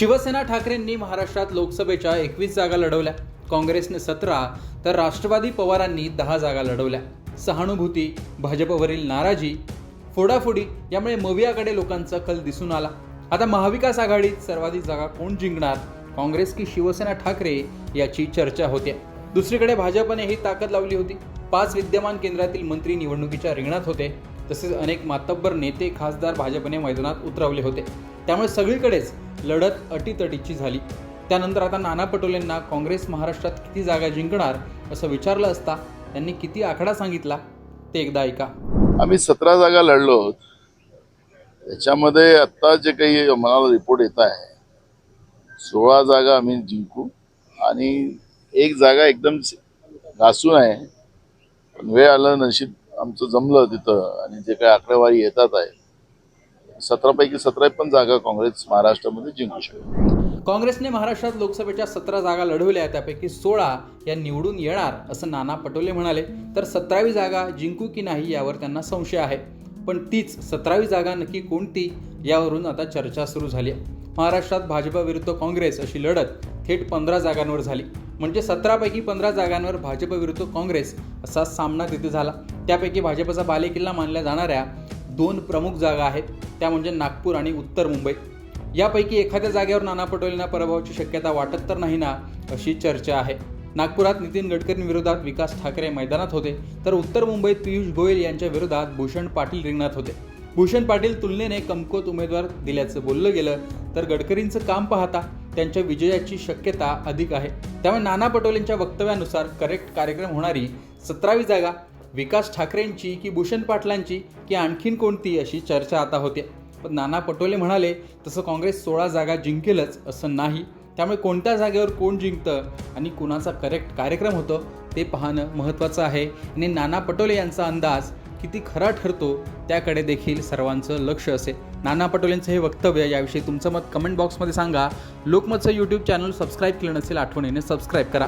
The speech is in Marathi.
शिवसेना ठाकरेंनी महाराष्ट्रात लोकसभेच्या एकवीस जागा लढवल्या. काँग्रेसने सतरा तर राष्ट्रवादी पवारांनी दहा जागा लढवल्या. सहानुभूती भाजपवरील नाराजी फोडाफोडी यामुळे मवियाकडे लोकांचा कल दिसून आला. आता महाविकास आघाडीत सर्वाधिक जागा कोण जिंकणार? काँग्रेस की शिवसेना ठाकरे याची चर्चा होते. दुसरीकडे भाजपने ही ताकद लावली होती. पाच विद्यमान केंद्रातील मंत्री निवडणुकीच्या रिंगणात होते. तसेच अनेक मातब्बर नेते खासदार भाजपने मैदानात उतरवले होते. त्यामुळे सगळीकडेच लढत अटीतटीची झाली. त्यानंतर आता नाना पटोलेंना काँग्रेस महाराष्ट्रात किती जागा जिंकणार असं विचारलं असता त्यांनी किती आकडा सांगितला ते एकदा ऐका. आम्ही सतरा जागा लढलो. आहोत त्याच्यामध्ये आत्ता जे काही मला रिपोर्ट येत आहे सोळा जागा आम्ही जिंकू आणि एक जागा एकदम घासून आहे. पण वेळ आलं नशीब आमचं जमलं तिथं आणि जे काही आकडेवारी येतात आहे सतरापैकी सतरा पण जागा काँग्रेस महाराष्ट्रामध्ये जिंकू शकते. काँग्रेसने महाराष्ट्रात लोकसभेच्या सतरा जागा लढवल्या त्यापैकी सोळा या निवडून येणार असं नाना पटोले म्हणाले. तर सतरावी जागा जिंकू की नाही यावर त्यांना संशय आहे. पण तीच सतरावी जागा नक्की कोणती यावरून आता चर्चा सुरू झाली. आहे महाराष्ट्रात भाजप विरुद्ध काँग्रेस अशी लढत थेट पंधरा जागांवर झाली. म्हणजे सतरापैकी पंधरा जागांवर भाजप विरुद्ध काँग्रेस असा सामना तिथे झाला. त्यापैकी भाजपचा बालेकिल्ला मानल्या जाणाऱ्या दोन प्रमुख जागा आहेत. त्या म्हणजे नागपूर आणि उत्तर मुंबई. यापैकी एखाद्या जागेवर नाना पटोलेंना पराभवाची शक्यता वाटत तर नाही ना अशी चर्चा आहे. नागपुरात नितीन गडकरींविरोधात विकास ठाकरे मैदानात होते तर उत्तर मुंबईत पियुष गोयल यांच्या विरोधात भूषण पाटील रिंगणात होते. भूषण पाटील तुलनेने कमकुवत उमेदवार दिल्याचं बोललं गेलं तर गडकरींचं काम पाहता त्यांच्या विजयाची शक्यता अधिक आहे. त्यामुळे नाना पटोलेंच्या वक्तव्यानुसार करेक्ट कार्यक्रम होणारी सतरावी जागा विकास ठाकरेंची की भूषण पाटलांची की आणखीन कोणती अशी चर्चा आता होते. पण नाना पटोले म्हणाले तसं काँग्रेस सोळा जागा जिंकेलच असं नाही. त्यामुळे कोणत्या जागेवर कोण जिंकतं आणि कुणाचा करेक्ट कार्यक्रम होतो ते पाहणं महत्त्वाचं आहे. आणि नाना पटोले यांचा अंदाज किती खरा ठरतो त्याकडे देखील सर्वांचं लक्ष असेल. नाना पटोलेंचं हे वक्तव्य याविषयी तुमचं मत कमेंट बॉक्समध्ये सांगा. लोकमतचं यूट्यूब चॅनल सबस्क्राईब केलं नसेल आठवणीने सबस्क्राईब करा.